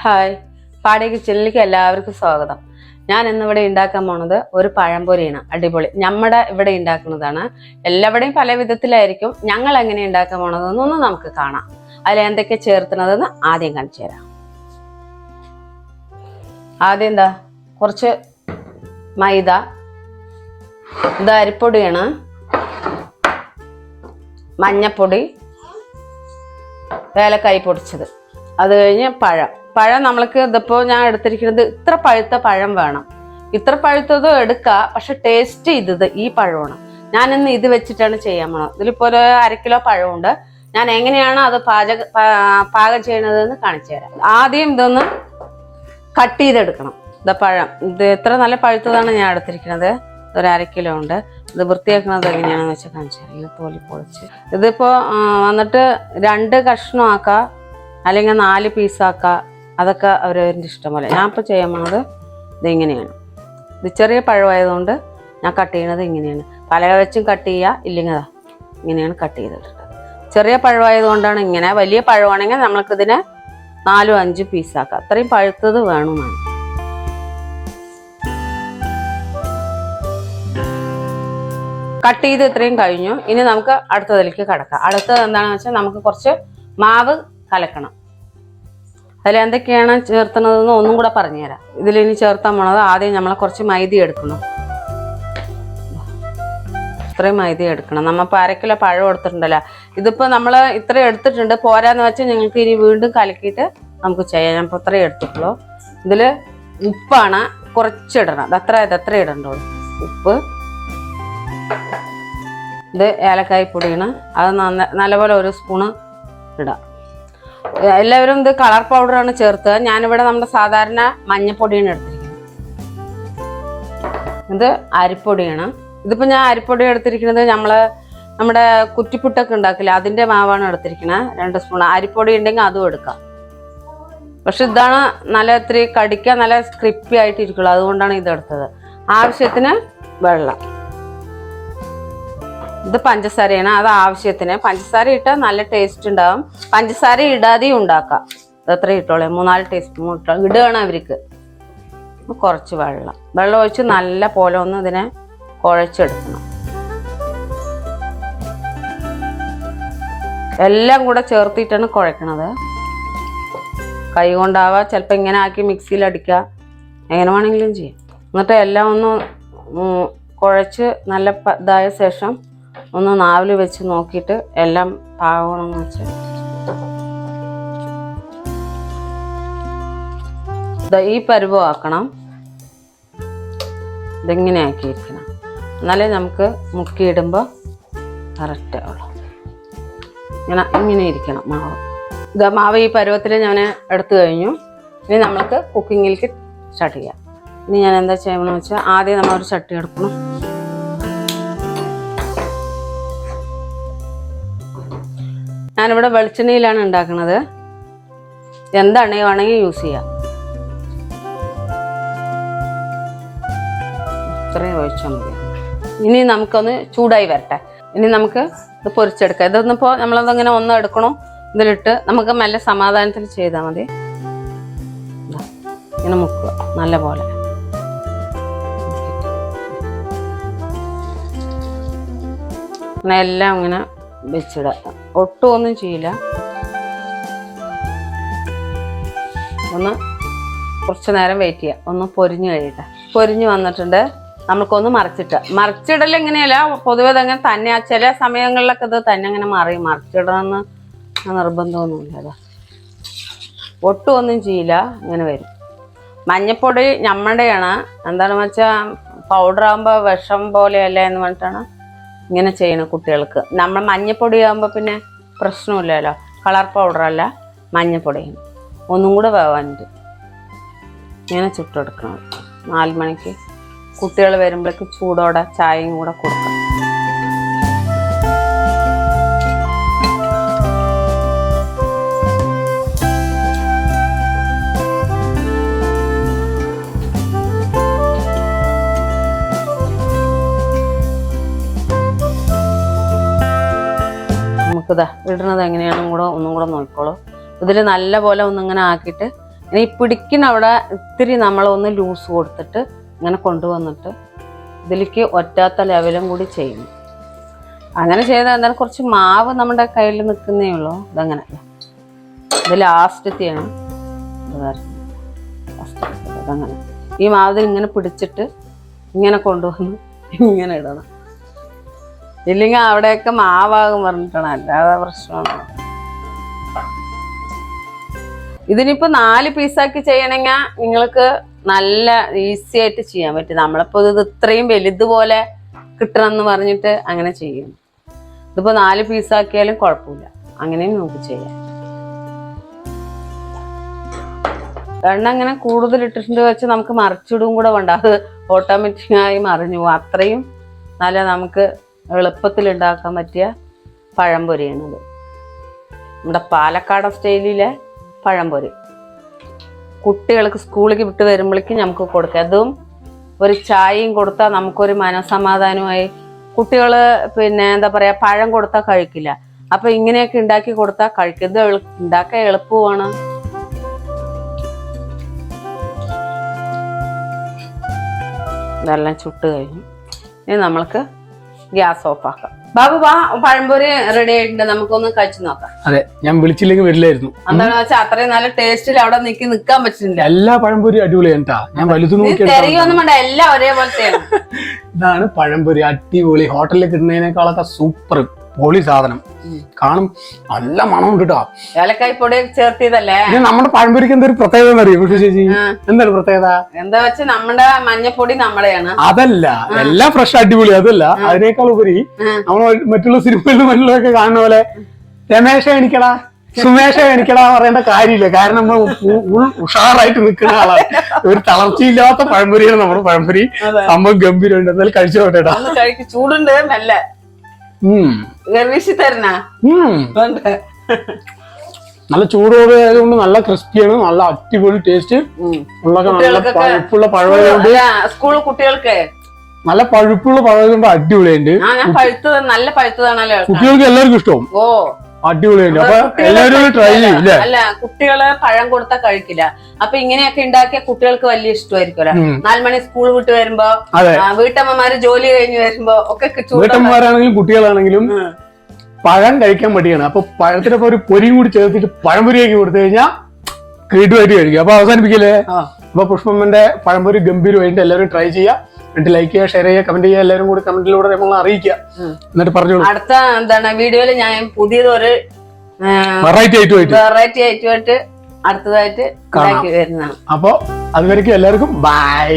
Hi. പാടിയ കിച്ചണിലേക്ക് എല്ലാവർക്കും സ്വാഗതം. ഞാൻ ഇന്നിവിടെ ഉണ്ടാക്കാൻ പോണത് ഒരു പഴംപൊരിയാണ്. അടിപൊളി. നമ്മുടെ ഇവിടെ ഉണ്ടാക്കുന്നതാണ്. എല്ലാവരുടെയും പല വിധത്തിലായിരിക്കും ഞങ്ങൾ എങ്ങനെ ഉണ്ടാക്കാൻ പോണതെന്നൊന്ന് നമുക്ക് കാണാം. അതിൽ എന്തൊക്കെ ചേർത്തുന്നതെന്ന് ആദ്യം കാണിച്ചു തരാം. ആദ്യം എന്താ? കുറച്ച് മൈദ. ഇത് അരിപ്പൊടിയാണ്. മഞ്ഞപ്പൊടി. ഏലക്കായി പൊടിച്ചത്. അത് കഴിഞ്ഞ് പഴം. പഴം നമ്മൾക്ക് ഇതിപ്പോൾ ഞാൻ എടുത്തിരിക്കുന്നത് ഇത്ര പഴുത്ത പഴം വേണം. ഇത്ര പഴുത്തതും എടുക്കുക പക്ഷെ ടേസ്റ്റ് ഇത് ഈ പഴമാണ്. ഞാൻ ഇന്ന് ഇത് വെച്ചിട്ടാണ് ചെയ്യാൻ പോണത്. ഇതിലിപ്പോൾ ഒരു അര കിലോ പഴമുണ്ട്. ഞാൻ എങ്ങനെയാണ് അത് പാചക പാകം ചെയ്യണതെന്ന് കാണിച്ചു തരാം. ആദ്യം ഇതൊന്ന് കട്ട് ചെയ്തെടുക്കണം. ഇത് പഴം. ഇത് എത്ര നല്ല പഴുത്തതാണ് ഞാൻ എടുത്തിരിക്കുന്നത്. ഒരു അര കിലോ ഉണ്ട്. ഇത് വൃത്തിയാക്കുന്നത് എങ്ങനെയാണെന്ന് വെച്ചാൽ കാണിച്ചു തരാം. ഇത് തോലി പൊളിച്ച്. ഇതിപ്പോൾ വന്നിട്ട് രണ്ട് കഷ്ണമാക്കാം അല്ലെങ്കിൽ നാല് പീസാക്കാം അതൊക്കെ അവരവരുടെ ഇഷ്ടം പോലെ ഞാൻ ഇപ്പോൾ ചെയ്യാൻ പോണത് ഇതിങ്ങനെയാണ്. ഇത് ചെറിയ പഴമായതുകൊണ്ട് ഞാൻ കട്ട് ചെയ്യണത് ഇങ്ങനെയാണ്. പല വെച്ചും കട്ട് ചെയ്യുക ഇല്ലെങ്കിൽ ഇങ്ങനെയാണ് കട്ട് ചെയ്തിട്ടുള്ളത് ചെറിയ പഴമായതുകൊണ്ടാണ് ഇങ്ങനെ വലിയ പഴമാണെങ്കിൽ നമ്മൾക്കിതിനെ നാലും അഞ്ചും പീസാക്കാം അത്രയും പഴുത്തത് വേണമെന്നാണ് കട്ട് ചെയ്ത് ഇത്രയും കഴിഞ്ഞു. ഇനി നമുക്ക് അടുത്തതിലേക്ക് കടക്കാം. അടുത്തത് എന്താണെന്ന് വെച്ചാൽ നമുക്ക് കുറച്ച് മാവ് കലക്കണം. അതിൽ എന്തൊക്കെയാണ് ചേർത്തണതെന്ന് ഒന്നും കൂടെ പറഞ്ഞുതരാം. ഇതിൽ ഇനി ചേർത്താൻ പോണത് ആദ്യം നമ്മൾ കുറച്ച് മൈദ എടുക്കണം. ഇത്രയും മൈദ എടുക്കണം. നമ്മൾ ഇപ്പോൾ കിലോ പഴം എടുത്തിട്ടുണ്ടല്ലോ. ഇതിപ്പോൾ നമ്മൾ ഇത്രയും എടുത്തിട്ടുണ്ട്. പോരാന്ന് വെച്ചാൽ ഞങ്ങൾക്ക് ഇനി വീണ്ടും കലക്കിയിട്ട് നമുക്ക് ചെയ്യാം. ഞാൻ ഇപ്പോൾ ഇത്രയും എടുത്തിട്ടുള്ളൂ. ഇതിൽ ഉപ്പാണ് കുറച്ചിടണം. ഇത് അത്ര ഇത് ഇടണ്ടുള്ളൂ ഉപ്പ്. ഇത് ഏലക്കായ പൊടിയാണ് അത് നല്ലപോലെ ഒരു സ്പൂണ് ഇടാം. എല്ലാവരും ഇത് കളർ പൗഡർ പൗഡറാണ് ചേർത്ത്. ഞാനിവിടെ നമ്മുടെ സാധാരണ മഞ്ഞപ്പൊടിയാണ് എടുത്തിരിക്കുന്നത്. ഇത് അരിപ്പൊടിയാണ്. ഇതിപ്പോൾ ഞാൻ അരിപ്പൊടി എടുത്തിരിക്കുന്നത് നമ്മൾ നമ്മുടെ കുറ്റിപ്പുട്ടൊക്കെ ഉണ്ടാക്കില്ല അതിന്റെ മാവാണ് എടുത്തിരിക്കുന്നത് രണ്ട് സ്പൂൺ അരിപ്പൊടി ഉണ്ടെങ്കിൽ അതും എടുക്കാം. പക്ഷെ ഇതാണ് നല്ല ഇത്തിരി കടിക്കാൻ നല്ല സ്ക്രിപ്പി ആയിട്ടിരിക്കുള്ളൂ. അതുകൊണ്ടാണ് ഇതെടുത്തത്. ആവശ്യത്തിന് വെള്ളം. ഇത് പഞ്ചസാരയാണ് അത് ആവശ്യത്തിന്. പഞ്ചസാര ഇട്ടാൽ നല്ല ടേസ്റ്റ് ഉണ്ടാവും. പഞ്ചസാര ഇടാതെയും ഉണ്ടാക്കാം. ഇതത്ര ഇട്ടോളെ മൂന്നാൽ ടീസ്പൂൺ ഇട്ടോളൂ ഇടുകയാണ് അവർക്ക്. കുറച്ച് വെള്ളം. വെള്ളം ഒഴിച്ച് നല്ല പോലെ ഒന്ന് ഇതിനെ കുഴച്ചെടുക്കണം. എല്ലാം കൂടെ ചേർത്തിട്ടാണ് കുഴക്കണത്. കൈ കൊണ്ടാവാം ചിലപ്പോൾ ഇങ്ങനെ ആക്കി മിക്സിയിൽ അടിക്കുക എങ്ങനെ വേണമെങ്കിലും ചെയ്യാം. എന്നിട്ട് എല്ലാം ഒന്ന് കുഴച്ച് നല്ല ഇതായ ശേഷം ഒന്ന് നാവിൽ വെച്ച് നോക്കിയിട്ട് എല്ലാം പാകണമെന്ന് വെച്ചാൽ ഈ പരുവമാക്കണം ഇതിങ്ങനെ ആക്കിയിരിക്കണം? എന്നാലേ നമുക്ക് മുക്കിയിടുമ്പോൾ കറക്റ്റ് ആവുള്ളൂ. ഇങ്ങനെ ഇങ്ങനെ ഇരിക്കണം മാവ്. ഇത് മാവ് ഈ പരുവത്തിൽ ഞാൻ എടുത്തു കഴിഞ്ഞു. ഇനി നമ്മൾക്ക് കുക്കിങ്ങിലേക്ക് സ്റ്റാർട്ട് ചെയ്യാം. ഇനി ഞാൻ എന്താ ചെയ്യണമെന്ന് വെച്ചാൽ ആദ്യം നമ്മളൊരു ചട്ടി എടുക്കണം. ഞാനിവിടെ വെളിച്ചെണ്ണയിലാണ് ഉണ്ടാക്കുന്നത് എന്താണ് വേണമെങ്കിൽ യൂസ് ചെയ്യാം. ഇത്രയും ഒഴിച്ചാൽ മതി. ഇനി നമുക്കൊന്ന് ചൂടായി വരട്ടെ. ഇനി നമുക്ക് ഇത് പൊരിച്ചെടുക്കാം. ഇതൊന്നിപ്പോൾ നമ്മളതങ്ങനെ ഒന്ന് എടുക്കണോ? ഇതിലിട്ട് നമുക്ക് നല്ല സമാധാനത്തിൽ ചെയ്താൽ മതി. ഇങ്ങനെ മുക്കുക. നല്ല പോലെ എല്ലാം ഇങ്ങനെ വെച്ചിടുക. ഒട്ടും ഒന്നും ചെയ്യില്ല. ഒന്ന് കുറച്ച് നേരം വെയിറ്റ് ചെയ്യുക ഒന്ന് പൊരിഞ്ഞ് കഴിയട്ടെ. പൊരിഞ്ഞ് വന്നിട്ടുണ്ട്. നമുക്കൊന്ന് മറിച്ചിട്ട്. മറിച്ചിടൽ എങ്ങനെയല്ല പൊതുവെ അതങ്ങനെ തന്നെ. ചില സമയങ്ങളിലൊക്കെ ഇത് തന്നെ അങ്ങനെ മറി. മറിച്ചിടണമെന്ന് നിർബന്ധമൊന്നുമില്ല അതാ ഒട്ടും ഒന്നും ചെയ്യില്ല. ഇങ്ങനെ വരും. മഞ്ഞപ്പൊടി ഞമ്മടെയാണ് എന്താണെന്ന് വെച്ചാൽ പൗഡർ ആകുമ്പോൾ വിഷം പോലെയല്ല എന്ന് പറഞ്ഞിട്ടാണ് ഇങ്ങനെ ചെയ്യണം കുട്ടികൾക്ക്. നമ്മൾ മഞ്ഞപ്പൊടി ആകുമ്പോൾ പിന്നെ പ്രശ്നമില്ലല്ലോ. കളർ പൗഡറല്ല മഞ്ഞപ്പൊടിയാണ് ഒന്നും കൂടെ വേവാനുണ്ട് ഇങ്ങനെ ചുട്ടെടുക്കണം. നാല് മണിക്ക് കുട്ടികൾ വരുമ്പോഴേക്ക് ചൂടോടെ ചായയും കൂടെ കൊടുക്കണം. നമുക്കിതാ ഇടുന്നത് എങ്ങനെയാണെന്നും കൂടെ ഒന്നും കൂടെ നോക്കിക്കോളൂ. ഇതിൽ നല്ല പോലെ ഒന്നിങ്ങനെ ആക്കിയിട്ട് ഇനി പിടിക്കുന്ന അവിടെ ഇത്തിരി നമ്മളൊന്ന് ലൂസ് കൊടുത്തിട്ട് ഇങ്ങനെ കൊണ്ടുവന്നിട്ട് ഇതിലേക്ക് ഒറ്റാത്ത ലെവലും കൂടി ചെയ്യും. അങ്ങനെ ചെയ്താൽ എന്നാൽ കുറച്ച് മാവ് നമ്മുടെ കയ്യിൽ നിൽക്കുന്നേ ഉള്ളൂ. ഇതങ്ങനെ. ഇത് ലാസ്റ്റത്തെയാണ് അതങ്ങനെ ഈ മാവിൽ ഇങ്ങനെ പിടിച്ചിട്ട് ഇങ്ങനെ കൊണ്ടുവന്ന് ഇങ്ങനെ ഇടണം. ഇല്ലെങ്കിൽ അവിടെയൊക്കെ മാവാകും പറഞ്ഞിട്ടാണ്. അല്ലാതെ പ്രശ്നമാണ് ഇതിനിപ്പോ നാല് പീസാക്കി ചെയ്യണമെങ്കിൽ നിങ്ങൾക്ക് നല്ല ഈസി ആയിട്ട് ചെയ്യാൻ പറ്റും. നമ്മളിപ്പോ ഇത് ഇത്രയും വലുതുപോലെ കിട്ടണം എന്ന് പറഞ്ഞിട്ട് അങ്ങനെ ചെയ്യും. ഇതിപ്പോ നാല് പീസാക്കിയാലും കുഴപ്പമില്ല. അങ്ങനെയും നമുക്ക് ചെയ്യാം. എണ്ണ അങ്ങനെ കൂടുതൽ ഇട്ടിട്ടുണ്ട് വെച്ച് നമുക്ക് മറിച്ചിടും കൂടെ വേണ്ട. അത് ഓട്ടോമാറ്റിക്കായി മറിഞ്ഞു പോകും. അത്രയും നല്ല നമുക്ക് എളുപ്പത്തിൽ ഉണ്ടാക്കാൻ പറ്റിയ പഴംപൊരിയാണത്. നമ്മുടെ പാലക്കാടൻ സ്റ്റൈലിലെ പഴംപൊരി. കുട്ടികൾക്ക് സ്കൂളിലേക്ക് വിട്ട് വരുമ്പോഴേക്കും നമുക്ക് കൊടുക്കാം. അതും ഒരു ചായയും കൊടുത്താൽ നമുക്കൊരു മനസമാധാനമായി. കുട്ടികൾ പിന്നെ എന്താ പറയുക പഴം കൊടുത്താൽ കഴിക്കില്ല. അപ്പം ഇങ്ങനെയൊക്കെ ഉണ്ടാക്കി കൊടുത്താൽ കഴിക്കും. ഇത് എളു- ഉണ്ടാക്കാൻ എളുപ്പമാണ്. ഇതെല്ലാം ചുട്ട് കഴിഞ്ഞു. ഇനി നമ്മൾക്ക് ഗ്യാസ് ഓഫ് ആക്കാം. ബാബു ബാ പഴംപൊരി റെഡി ആയിട്ടുണ്ട്. നമുക്കൊന്ന് കഴിച്ചു നോക്കാം. അതെ ഞാൻ വിളിച്ചില്ലെങ്കിൽ വരില്ലായിരുന്നു. എന്താണെന്ന് വെച്ചാൽ അത്രയും നല്ല ടേസ്റ്റിൽ അവിടെ നിൽക്കി നിൽക്കാൻ പറ്റുന്നില്ല എല്ലാ പഴംപൊരി അടിപൊളിയാണ്. ഞാൻ വലുത് തിരയൊന്നും വേണ്ട എല്ലാം ഒരേപോലത്തെയാണ്. ഇതാണ് പഴംപൊരി അടിപൊളി. ഹോട്ടലിൽ കിട്ടുന്നതിനേക്കാളൊക്കെ സൂപ്പർ പൊളി സാധനം. കാണും നല്ല മണമുണ്ട് കേട്ടോ ഏലക്കായ് പൊടി ചേർത്തിയതല്ലേ? ഇത് നമ്മുടെ പഴംപൊരിക്ക് എന്തൊരു പ്രത്യേകത എന്നറിയോ ചേച്ചി? എന്താണ് പ്രത്യേകത? എന്താ വെച്ചാൽ നമ്മുടെ മഞ്ഞപ്പൊടി നമ്മളെയാണ്. അതല്ല എല്ലാം ഫ്രഷ് അടിപൊളി അതല്ല. അതിനേക്കാൾ ഉപരി. നമ്മൾ മറ്റുള്ള സിനിമകളിലും മറ്റുള്ളതൊക്കെ കാണുന്ന പോലെ രമേശ എനിക്കടാ സുമേഷ എനിക്കടാ പറയേണ്ട കാര്യമില്ല. കാരണം നമ്മൾ ഉഷാറായിട്ട് നിൽക്കുന്ന ആളാണ്. ഒരു തളർച്ചയില്ലാത്ത പഴംപൊരിയാണ് നമ്മുടെ പഴംപൊരി. സംഭവം ഗംഭീരമുണ്ട്. എന്നാലും കഴിച്ചോട്ടെടാ. ചൂടുണ്ട് മെല്ലെ. ഉം ഗർവിഷി തരണ നല്ല ചൂടോടെ ആയതുകൊണ്ട് നല്ല ക്രിസ്പിയാണ് നല്ല അടിപൊളി ടേസ്റ്റ്. ഉള്ളൊക്കെ നല്ല പഴുപ്പുള്ള പഴമായതുകൊണ്ട് സ്കൂൾ കുട്ടികൾക്ക്? നല്ല പഴുപ്പുള്ള പഴമായതുകൊണ്ട് അടിപൊളിയുണ്ട് ആ ഞാൻ പഴുത്തത് നല്ല പഴുത്തതാണല്ലോ കുട്ടികൾക്ക് എല്ലാവർക്കും ഇഷ്ടവും. ഓ. അടിപൊളിയുണ്ട് അപ്പൊ എല്ലാവരും ട്രൈ ചെയ്യും അല്ല കുട്ടികൾ പഴം കൊടുത്താൽ കഴിക്കില്ല. അപ്പൊ ഇങ്ങനെയൊക്കെ ഉണ്ടാക്കിയ കുട്ടികൾക്ക് വലിയ ഇഷ്ടമായിരിക്കുമല്ലോ. നാലുമണി നാല് മണി സ്കൂൾ വിട്ട് വരുമ്പോ വീട്ടമ്മമാര് ജോലി കഴിഞ്ഞ് വരുമ്പോ ഒക്കെ വീട്ടമ്മമാരാണെങ്കിലും കുട്ടികളാണെങ്കിലും പഴം കഴിക്കാൻ മടിയാണ്. അപ്പൊ പഴത്തിനൊപ്പം ഒരു പൊരിയും കൂടി ചേർത്തിട്ട് പഴംപൊരിയാക്കി കൊടുത്തു കഴിഞ്ഞാൽ കേട്ടുമായിട്ട് കഴിക്കും. അപ്പൊ അവസാനിപ്പിക്കല്ലേ. അപ്പൊ പുഷ്പമ്മന്റെ പഴംപൊരി ഗംഭീരമായിട്ട് എല്ലാവരും ട്രൈ ചെയ്യുക എന്നിട്ട് ലൈക്ക് ചെയ്യുക ഷെയർ ചെയ്യുക കമന്റ് ചെയ്യുക എല്ലാവരും കൂടി കമന്റിലൂടെ നമ്മൾ അറിയിക്കുക. എന്നിട്ട് പറഞ്ഞോളൂ. അടുത്ത എന്താണ് വീഡിയോയിൽ ഞാൻ പുതിയതൊരു വെറൈറ്റി ആയിട്ട് വെറൈറ്റി ആയിട്ട് അടുത്തതായിട്ട് വരുന്നതാണ്. അപ്പൊ അതുവരെയ്ക്കും എല്ലാവർക്കും ബൈ